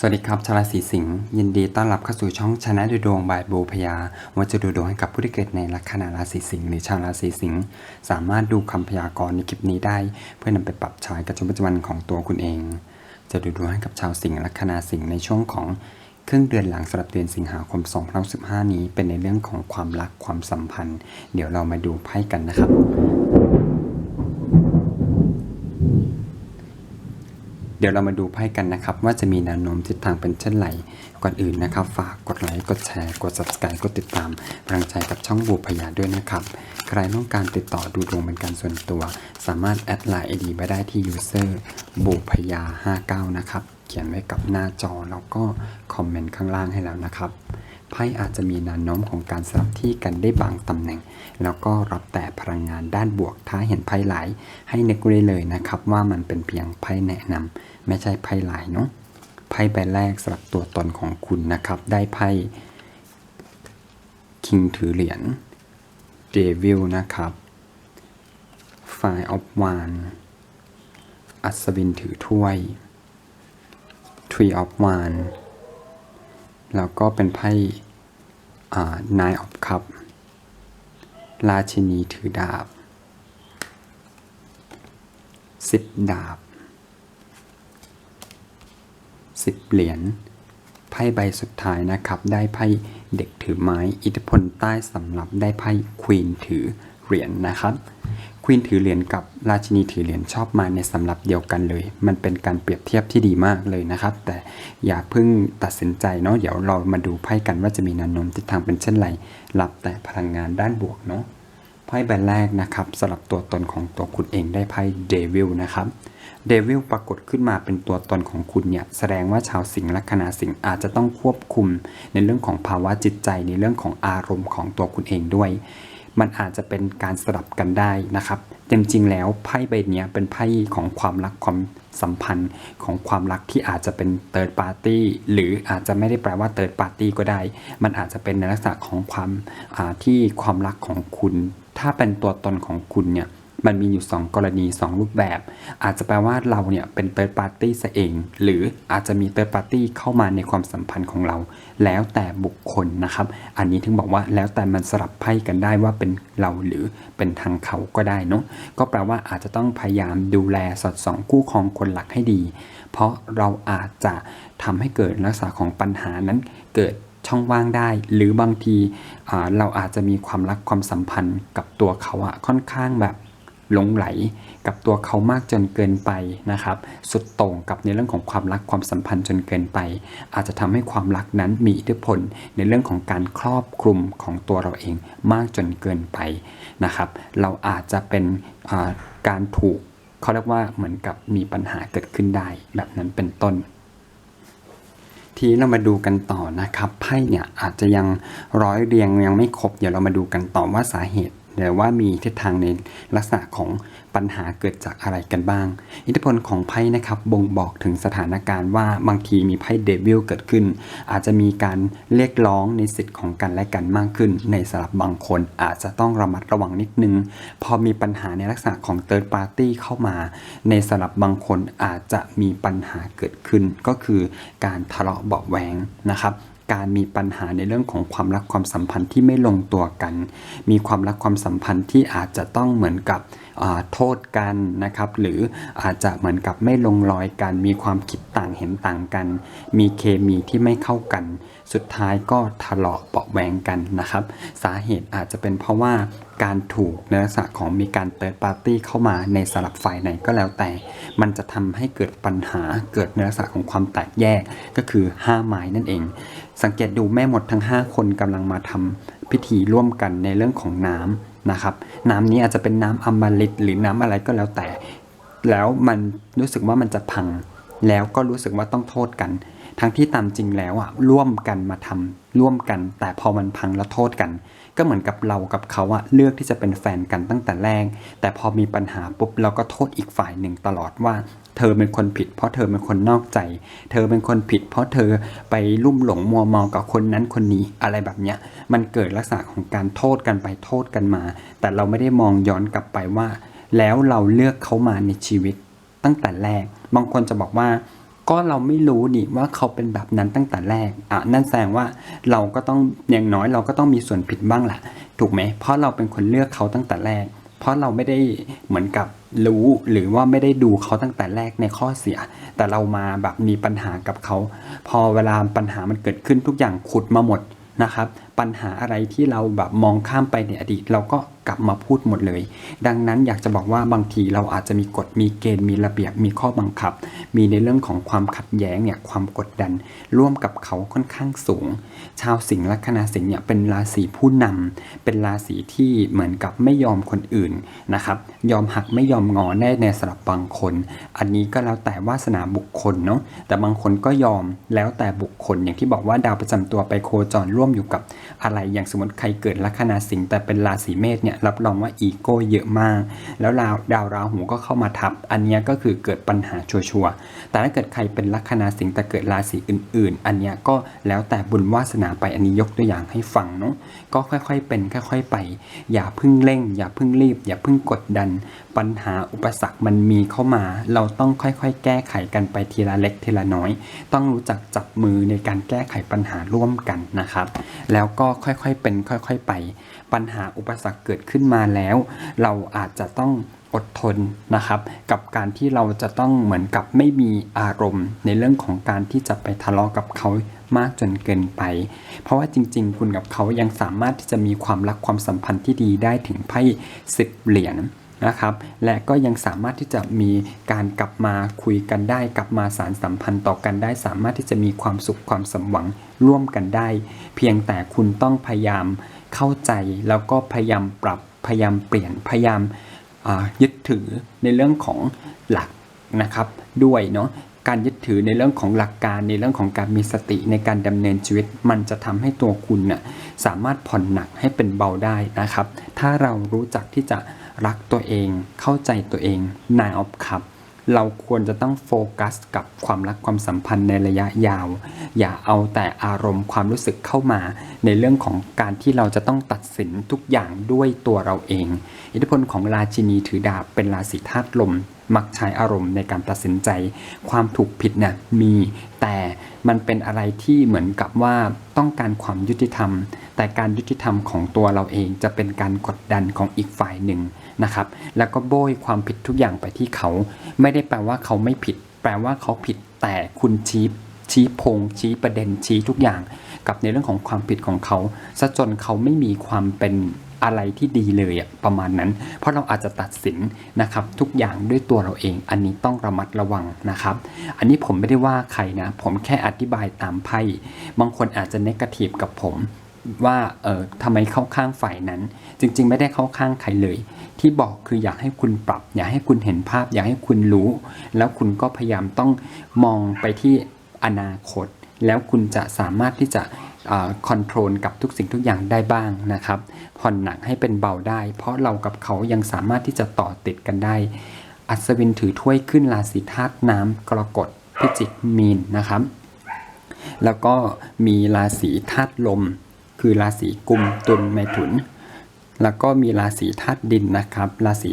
สวัสดีครับชาวราศีสิงห์ยินดีต้อนรับเข้าสู่ช่องชนะดูดวงบายบูพยาว่าจะดูดวงให้กับผู้ที่เกิดในลัคนาราศีสิงห์หรือชาวราศีสิงห์สามารถดูคำพยากรณ์ในคลิปนี้ได้ เพื่อนำไปปรับใช้กับชีวิตประจำวันของตัวคุณเอง จะดูดวงให้กับชาวสิงห์ลัคนาสิงห์ในช่วงของครึ่งเดือนหลังสำหรับเดือนสิงหาคม 2015 นี้เป็นในเรื่องของความรักความสัมพันธ์ เดี๋ยวเรามาดูไพ่กันนะครับ ดี๋ยวเรามาดูไพ่กันนะครับ ว่าจะมีแนวโน้มทิศทางเป็นเช่นไรก่อนอื่นนะครับ ฝากกดไลค์กดแชร์กด subscribe กดติดตามกำลังใจกับช่องบูพยาด้วยนะครับ ใครต้องการติดต่อดูดวงเป็นการส่วนตัว สามารถแอดไลน์ ID ไปได้ที่ user บูพยา59 นะครับ เขียนไว้กับหน้าจอแล้วก็คอมเมนต์ข้างล่างให้แล้วนะครับ ไพ่อาจจะมีแนวโน้มของการสลับที่กันได้บางตำแหน่ง แล้วก็รับแต่พลังงานด้านบวก ถ้าเห็นไพ่หลายให้นึกไว้เลยนะครับ ว่ามันเป็นเพียงไพ่แนะนำไม่ใช่ไพ่หลายเนาะไพ่ใบแรกสำหรับตัวตนของคุณนะครับ ได้ไพ่คิงถือเหรียญเดวิลนะครับ Five of Wands อัศวินถือถ้วย Tree of Wand แล้วก็เป็นไพ่อ่า Nine of Cup ราชินีถือดาบสิบดาบสิบเหรียญไพ่ใบสุดท้ายนะครับ ได้ไพ่เด็กถือไม้ อิทธิพลใต้สำหรับได้ไพ่ควีนถือ เหรียญนะครับควีนถือเหรียญกับราชินีถือเหรียญชอบมาในสำรับเดียวกันเลย มันเป็นการเปรียบเทียบที่ดีมากเลยนะครับ แต่อย่าเพิ่งตัดสินใจเนาะเดี๋ยวเรามาดูไพ่กันว่าจะมีแนวโน้มทิศทางเป็นเช่นไรรับแต่พลังงานด้านบวกเนาะไพ่ใบแรกนะครับสำหรับตัวตนของตัวคุณเองได้ไพ่เดวิลนะครับเดวิลปรากฏขึ้นมาเป็นตัวตนของคุณเนี่ยแสดงว่าชาวสิงห์ลัคนาสิงห์อาจจะต้องควบคุมในเรื่องของภาวะจิตใจในเรื่องของอารมณ์ของตัวคุณเองด้วย มันอาจจะเป็นการสลับกันได้นะครับจริงๆแล้วไพ่ใบนี้เป็นไพ่ของความรักความสัมพันธ์ของความรักที่อาจจะเป็นเติร์ดปาร์ตี้หรืออาจจะไม่ได้แปลว่าเติร์ดปาร์ตี้ก็ได้ มันอาจจะเป็นในลักษณะของความที่ความรักของคุณ ถ้าเป็นตัวตนของคุณเนี่ย มันมีอยู่ 2 กรณี 2 รูปแบบ อาจจะแปลว่าเราเนี่ยเป็นเติร์ดปาร์ตี้ซะเอง หรืออาจจะมีเติร์ดปาร์ตี้เข้ามาในความสัมพันธ์ของเรา แล้วแต่บุคคลนะครับ อันนี้ถึงบอกว่าแล้วแต่มันสลับไพ่กันได้ว่าเป็นเราหรือเป็นทางเขาก็ได้เนาะก็แปลว่าอาจจะต้องพยายามดูแลสอดส่องคู่ครองคนหลักให้ดี เพราะเราอาจจะทำให้เกิดลักษณะของปัญหานั้นเกิดช่องว่างได้ หรือบางทีเราอาจจะมีความรักความสัมพันธ์กับตัวเขาอะค่อนข้างแบบ หลงไหลกับตัวเขามากจนเกินไปนะครับ สุดโต่งกับในเรื่องของความรักความสัมพันธ์จนเกินไป อาจจะทำให้ความรักนั้นมีอิทธิพลในเรื่องของการครอบคลุมของตัวเราเองมากจนเกินไปนะครับ เราอาจจะเป็นการถูกเขาเรียกว่าเหมือนกับมีปัญหาเกิดขึ้นได้ แบบนั้นเป็นต้นทีนี้เรามาดูกันต่อนะครับไพ่เนี่ยอาจจะยังร้อยเรียงยังไม่ครบ เดี๋ยวเรามาดูกันต่อว่าสาเหตุ หรือว่ามีทิศทางในลักษณะของปัญหาเกิดจากอะไรกันบ้าง อิทธิพลของไพ่นะครับบ่งบอกถึงสถานการณ์ว่าบางทีมีไพ่เดวิลเกิดขึ้น อาจจะมีการเรียกร้องในสิทธิ์ของกันและกันมากขึ้น ในสำหรับบางคนอาจจะต้องระมัดระวังนิดนึง พอมีปัญหาในลักษณะของ Third Party เข้ามา ในสำหรับบางคนอาจจะมีปัญหาเกิดขึ้น ก็คือการทะเลาะเบาะแวงนะครับ การมีปัญหาในเรื่องของความรักความสัมพันธ์ที่ไม่ลงตัวกัน มีความรักความสัมพันธ์ที่อาจจะต้องเหมือนกับ โทษกันนะครับ หรืออาจจะเหมือนกับไม่ลงรอยกัน มีความคิดต่างเห็นต่างกัน มีเคมีที่ไม่เข้ากัน สุดท้ายก็ทะเลาะเบาะแวงกันนะครับ สาเหตุอาจจะเป็นเพราะว่าการถูกในลักษณะของมีการเติร์ดปาร์ตี้เข้ามาในสลับฝ่ายไหนก็แล้วแต่ มันจะทำให้เกิดปัญหาเกิดในลักษณะของความแตกแยกก็คือห้าไม้นั่นเอง สังเกตดูแม่หมดทั้ง 5 คนกำลังมาทำพิธีร่วมกันในเรื่องของน้ำ นะครับน้ำนี้อาจจะเป็นน้ำอมฤตหรือน้ำอะไรก็แล้วแต่ แล้วมันรู้สึกว่ามันจะพัง แล้วก็รู้สึกว่าต้องโทษกัน ทั้งที่ตามจริงแล้วอะร่วมกันมาทำร่วมกัน แต่พอมันพังแล้วโทษกัน ก็เหมือนกับเรากับเขาอะเลือกที่จะเป็นแฟนกันตั้งแต่แรก แต่พอมีปัญหาปุ๊บเราก็โทษอีกฝ่ายหนึ่งตลอดว่าเธอเป็นคนผิดเพราะเธอเป็นคนนอกใจ เธอเป็นคนผิดเพราะเธอไปลุ่มหลงมัวเมากับคนนั้นคนนี้อะไรแบบเนี้ย มันเกิดลักษณะของการโทษกันไปโทษกันมา แต่เราไม่ได้มองย้อนกลับไปว่า แล้วเราเลือกเขามาในชีวิตตั้งแต่แรก บางคนจะบอกว่า ก็เราไม่รู้นี่ว่าเขาเป็นแบบนั้นตั้งแต่แรกอะนั่นแสดงว่าเราก็ต้องอย่างน้อยเราก็ต้องมีส่วนผิดบ้างแหละถูกไหมเพราะเราเป็นคนเลือกเขาตั้งแต่แรก เพราะเราไม่ได้เหมือนกับรู้หรือว่าไม่ได้ดูเขาตั้งแต่แรกในข้อเสีย แต่เรามาแบบมีปัญหากับเขา พอเวลาปัญหามันเกิดขึ้นทุกอย่างขุดมาหมดนะครับ ปัญหาอะไรที่เราแบบมองข้ามไปในอดีต เราก็กลับมาพูดหมดเลย ดังนั้นอยากจะบอกว่าบางทีเราอาจจะมีกฎมีเกณฑ์มีระเบียบมีข้อบังคับ มีในเรื่องของความขัดแย้งเนี่ยความกดดัน ร่วมกับเขาค่อนข้างสูง ชาวสิงห์ลัคนาสิงห์เนี่ยเป็นราศีผู้นำเป็นราศีที่เหมือนกับไม่ยอมคนอื่นนะครับยอมหักไม่ยอมงอแน่ในสำหรับบางคน อันนี้ก็แล้วแต่วาสนาบุคคลเนาะแต่บางคนก็ยอมแล้วแต่บุคคลอย่างที่บอกว่าดาวประจำตัวไปโคจรร่วมอยู่กับอะไรอย่างสมมติใครเกิดลัคนาสิงห์แต่เป็นราศีเมษเนี่ยรับรองว่าอีโก้เยอะมาก แล้วดาวดาวราหูก็เข้ามาทับ อันนี้ก็คือเกิดปัญหาชัวร์แต่ถ้าเกิดใครเป็นลัคนาสิงห์แต่เกิดราศีอื่น ๆ อันนี้ก็แล้วแต่บุญวาสนาไปอันนี้ยกตัวอย่างให้ฟังเนาะก็ค่อยๆเป็นค่อย ๆ ไป อย่าพึ่งเร่ง อย่าพึ่งรีบ อย่าพึ่งกดดัน ปัญหาอุปสรรคมันมีเข้ามา เราต้องค่อยๆ แก้ไขกันไปทีละเล็กทีละน้อย ต้องรู้จักจับมือในการแก้ไขปัญหาร่วมกันนะครับ แล้วก็ค่อยๆเป็นค่อยๆไป ปัญหาอุปสรรคเกิดขึ้นมาแล้ว เราอาจจะต้องอดทนนะครับ กับการที่เราจะต้องเหมือนกับไม่มีอารมณ์ ในเรื่องของการที่จะไปทะเลาะกับเขามากจนเกินไป เพราะว่าจริง ๆ คุณกับเขายังสามารถที่จะมีความรักความสัมพันธ์ที่ดีได้ถึงไพ่สิบเหรียญ นะครับ และก็ยังสามารถที่จะมีการกลับมาคุยกันได้ กลับมาสารสัมพันธ์ต่อกันได้ สามารถที่จะมีความสุขความสมหวังร่วมกันได้ เพียงแต่คุณต้องพยายามเข้าใจแล้วก็พยายามปรับพยายามเปลี่ยนพยายามยึดถือในเรื่องของหลักนะครับด้วยเนาะการยึดถือในเรื่องของหลักการในเรื่องของการมีสติในการดำเนินชีวิต มันจะทำให้ตัวคุณน่ะสามารถผ่อนหนักให้เป็นเบาได้นะครับ ถ้าเรารู้จักที่จะ รักตัวเอง เข้าใจตัวเองนายออฟคับ เราควรจะต้องโฟกัสกับความรักความสัมพันธ์ในระยะยาว อย่าเอาแต่อารมณ์ความรู้สึกเข้ามา ในเรื่องของการที่เราจะต้องตัดสินทุกอย่างด้วยตัวเราเอง อิทธิพลของราชินีถือดาบเป็นราศีธาตุลมมักใช้อารมณ์ในการตัดสินใจ ความถูกผิดน่ะมี แต่มันเป็นอะไรที่เหมือนกับว่าต้องการความยุติธรรม แต่การยุติธรรมของตัวเราเองจะเป็นการกดดันของอีกฝ่ายหนึ่ง นะครับ แล้วก็โบยความผิดทุกอย่างไปที่เขา ไม่ได้แปลว่าเขาไม่ผิด แปลว่าเขาผิดแต่คุณชี้ชี้พงชี้ประเด็นชี้ทุกอย่าง กับในเรื่องของความผิดของเขาซะจนเขาไม่มีความเป็นอะไรที่ดีเลยประมาณนั้น เพราะเราอาจจะตัดสินนะครับทุกอย่างด้วยตัวเราเอง อันนี้ต้องระมัดระวังนะครับ อันนี้ผมไม่ได้ว่าใครนะ ผมแค่อธิบายตามไพ่ บางคนอาจจะเนกาทีฟกับผม ว่าเออทำไมเข้าข้างฝ่ายนั้น จริง ๆ ไม่ได้เข้าข้างใครเลย ที่บอกคืออยากให้คุณปรับ อยากให้คุณเห็นภาพ อยากให้คุณรู้ แล้วคุณก็พยายามต้องมองไปที่อนาคต แล้วคุณจะสามารถที่จะคอนโทรลกับทุกสิ่งทุกอย่างได้บ้างนะครับ ผ่อนหนักให้เป็นเบาได้ เพราะเรากับเขายังสามารถที่จะต่อติดกันได้ อัศวินถือถ้วยขึ้นราศีธาตุน้ำกรกฎพิจิกมีนนะครับ แล้วก็มีราศีธาตุลม คือราศีกุมตุลไมถุน แล้วก็มีราศีธาตุดินนะครับ ราศี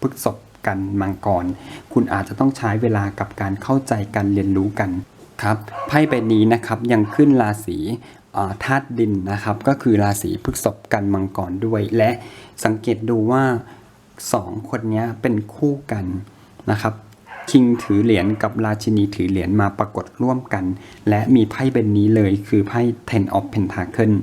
พฤษภกันมังกร คุณอาจจะต้องใช้เวลากับการเข้าใจการเรียนรู้กันครับไพ่ใบนี้นะครับยังขึ้นราศีธาตุดินนะครับก็คือราศีพฤษภกันมังกรด้วย และสังเกตดูว่าสองคนนี้เป็นคู่กันนะครับ คิงถือเหรียญกับราชินีถือเหรียญมาปรากฏร่วมกัน และมีไพ่เป็นี้เลยคือไพ่ Ten of Pentacle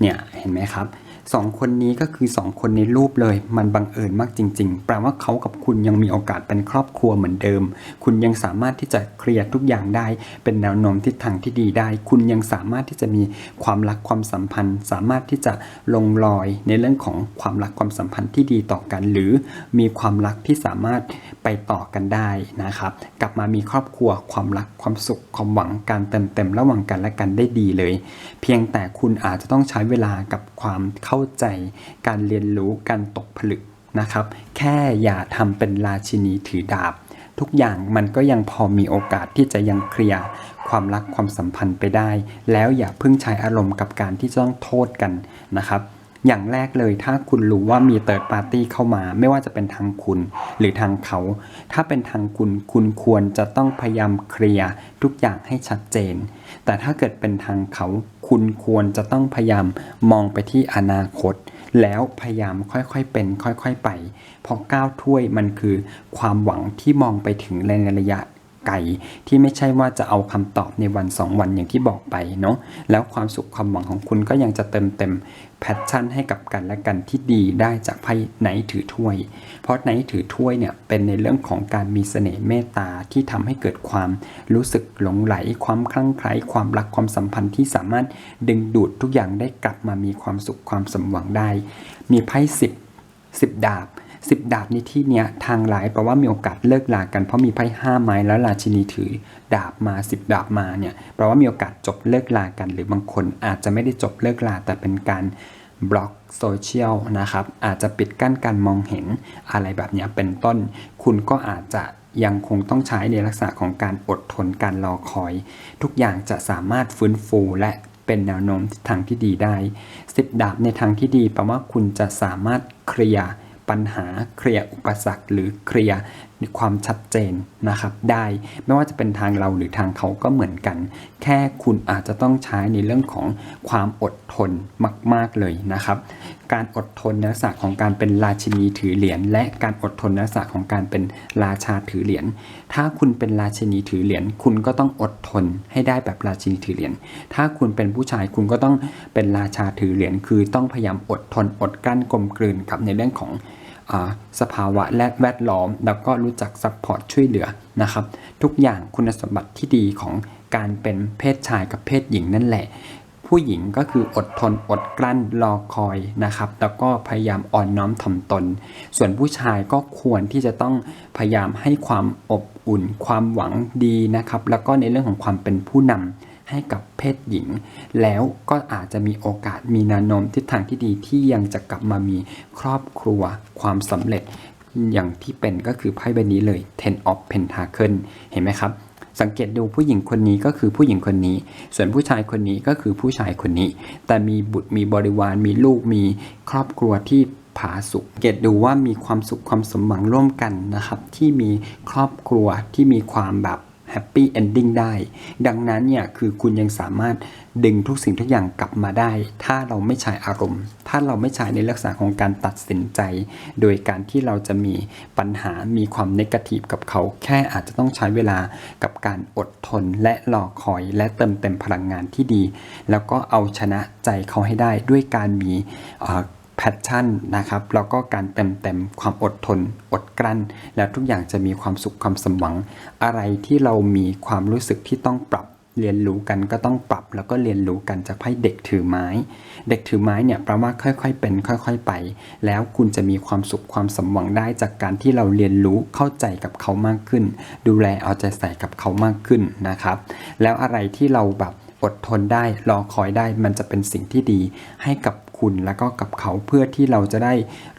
เนี่ยเห็นไหมครับ สองคนนี้ก็คือสองคนในรูปเลย มันบังเอิญมากจริง ๆ แปลว่าเขากับคุณยังมีโอกาสเป็นครอบครัวเหมือนเดิม คุณยังสามารถที่จะเคลียร์ทุกอย่างได้ เป็นแนวโน้มทิศทางที่ดีได้ คุณยังสามารถที่จะมีความรักความสัมพันธ์ สามารถที่จะลงรอยในเรื่องของความรักความสัมพันธ์ที่ดีต่อกัน หรือมีความรักที่สามารถไปต่อกันได้นะครับ กลับมามีครอบครัวความรักความสุขความหวังการเติมเต็มระหว่างกันและกันได้ดีเลย เพียงแต่คุณอาจจะต้องใช้เวลากับความเข้าใจการเรียนรู้การตกผลึกนะครับ แค่อย่าทำเป็นราชินีถือดาบ ทุกอย่างมันก็ยังพอมีโอกาสที่จะยังเคลียร์ความรักความสัมพันธ์ไปได้ แล้วอย่าพิ่งใช้อารมณ์กับการที่ต้องโทษกันนะครับอย่างแรกเลยถ้าคุณรู้ว่ามีเติร์ดปาร์ตี้เข้ามา ไม่ว่าจะเป็นทางคุณหรือทางเขา ถ้าเป็นทางคุณคุณควรจะต้องพยายามเคลียร์ทุกอย่างให้ชัดเจน แต่ถ้าเกิดเป็นทางเขา คุณควรจะต้องพยายามมองไปที่อนาคต แล้วพยายามค่อยๆเป็น ค่อยๆไป เพราะก้าวถ้วยมันคือความหวังที่มองไปถึงในระยะ ไกล ที่ไม่ใช่ว่าจะเอาคำตอบในวันสองวันอย่างที่บอกไปเนาะแล้วความสุขความหวังของคุณก็ยังจะเติมเต็มแพชชั่นให้กับกันและกันที่ดีได้จากไพ่ไหนถือถ้วย เพราะไหนถือถ้วยเนี่ยเป็นในเรื่องของการมีเสน่ห์เมตตาที่ทำให้เกิดความรู้สึกหลงไหล ความคลั่งไคล้ความรักความสัมพันธ์ที่สามารถดึงดูดทุกอย่างได้กลับมามีความสุขความสมหวังได้ มีไพ่สิบสิบดาบ สิบดาบในที่เนี้ยทางหลายแปลว่ามีโอกาสเลิกลากันเพราะมีไพ่ห้าไม้แล้วราชินีถือ ดาบมาสิบดาบมาเนี่ยแปลว่ามีโอกาสจบเลิกลากัน หรือบางคนอาจจะไม่ได้จบเลิกลาแต่เป็นการบล็อกโซเชียลนะครับอาจจะปิดกั้นการมองเห็นอะไรแบบนี้เป็นต้น คุณก็อาจจะยังคงต้องใช้ในลักษณะของการอดทนการรอคอย ทุกอย่างจะสามารถฟื้นฟูและเป็นแนวโน้มทางที่ดีได้สิบดาบในทางที่ดีแปลว่าคุณจะสามารถเคลียร์ ปัญหาเคลียร์อุปสรรค หรือเคลียร์ ความชัดเจนนะครับได้ไม่ว่าจะเป็นทางเราหรือทางเขาก็เหมือนกัน แค่คุณอาจจะต้องใช้ในเรื่องของความอดทนมาก ๆเลยนะครับ การอดทนในลักษณะของการเป็นราชินีถือเหรียญและการอดทนในลักษณะของการเป็นราชาถือเหรียญถ้าคุณเป็นราชินีถือเหรียญคุณก็ต้องอดทนให้ได้แบบราชินีถือเหรียญถ้าคุณเป็นผู้ชายคุณก็ต้องเป็นราชาถือเหรียญคือต้องพยายามอดทนอดกลั้นกลมกลืนกับในเรื่องของ สภาวะและแวดล้อม แล้วก็รู้จักซัพพอร์ตช่วยเหลือนะครับ ทุกอย่างคุณสมบัติที่ดีของการเป็นเพศชายกับเพศหญิงนั่นแหละ ผู้หญิงก็คืออดทนอดกลั้นรอคอยนะครับ แล้วก็พยายามอ่อนน้อมถ่อมตน ส่วนผู้ชายก็ควรที่จะต้องพยายามให้ความอบอุ่น ความหวังดีนะครับ แล้วก็ในเรื่องของความเป็นผู้นำ ให้กับเพศหญิง แล้วก็อาจจะมีโอกาสมีนวโน้มทิศทางที่ดีที่ยังจะกลับมามีครอบครัวความสำเร็จ อย่างที่เป็นก็คือไพ่ใบนี้เลย Ten of Pentacle เห็นไหมครับสังเกตดูผู้หญิงคนนี้ก็คือผู้หญิงคนนี้ ส่วนผู้ชายคนนี้ก็คือผู้ชายคนนี้ แต่มีบุตรมีบริวารมีลูกมีครอบครัวที่ผาสุกเกตดูว่ามีความสุขความสมหวังร่วมกันนะครับ ที่มีครอบครัวที่มีความแบบ แฮปปี้เอนดิ้งได้ ดังนั้นเนี่ยคือคุณยังสามารถดึงทุกสิ่งทุกอย่างกลับมาได้ ถ้าเราไม่ใช้อารมณ์ ถ้าเราไม่ใช้ในลักษณะของการตัดสินใจ โดยการที่เราจะมีปัญหามีความเนกาทีฟกับเขา แค่อาจจะต้องใช้เวลากับการอดทนและรอคอยและเติมเต็มพลังงานที่ดี แล้วก็เอาชนะใจเขาให้ได้ด้วยการมี แพชชั่นนะครับแล้วก็การเต็มเต็มความอดทน อดกลั้น แล้วทุกอย่างจะมีความสุขความสมหวัง อะไรที่เรามีความรู้สึกที่ต้องปรับเรียนรู้กันก็ต้องปรับแล้วก็เรียนรู้กันจากไพ่เด็กถือไม้ เด็กถือไม้เนี่ยแปลว่าค่อยๆ เป็นค่อย ๆ ไป แล้วคุณจะมีความสุขความสมหวังได้จากการที่เราเรียนรู้เข้าใจกับเขามากขึ้น ดูแลเอาใจใส่กับเขามากขึ้นนะครับ แล้วอะไรที่เราแบบอดทนได้รอคอยได้มันจะเป็นสิ่งที่ดีให้กับ คุณแล้วก็กับเขาเพื่อที่เราจะได้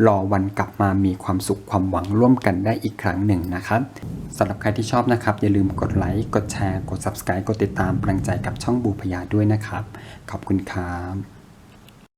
รอวันกลับมามีความสุขความหวังร่วมกันได้อีกครั้งหนึ่งนะครับสำหรับใครที่ชอบนะครับ อย่าลืมกดไลค์กดแชร์ กด subscribe กดติดตามกำลังใจกับช่องบูพยาด้วยนะครับ ขอบคุณครับ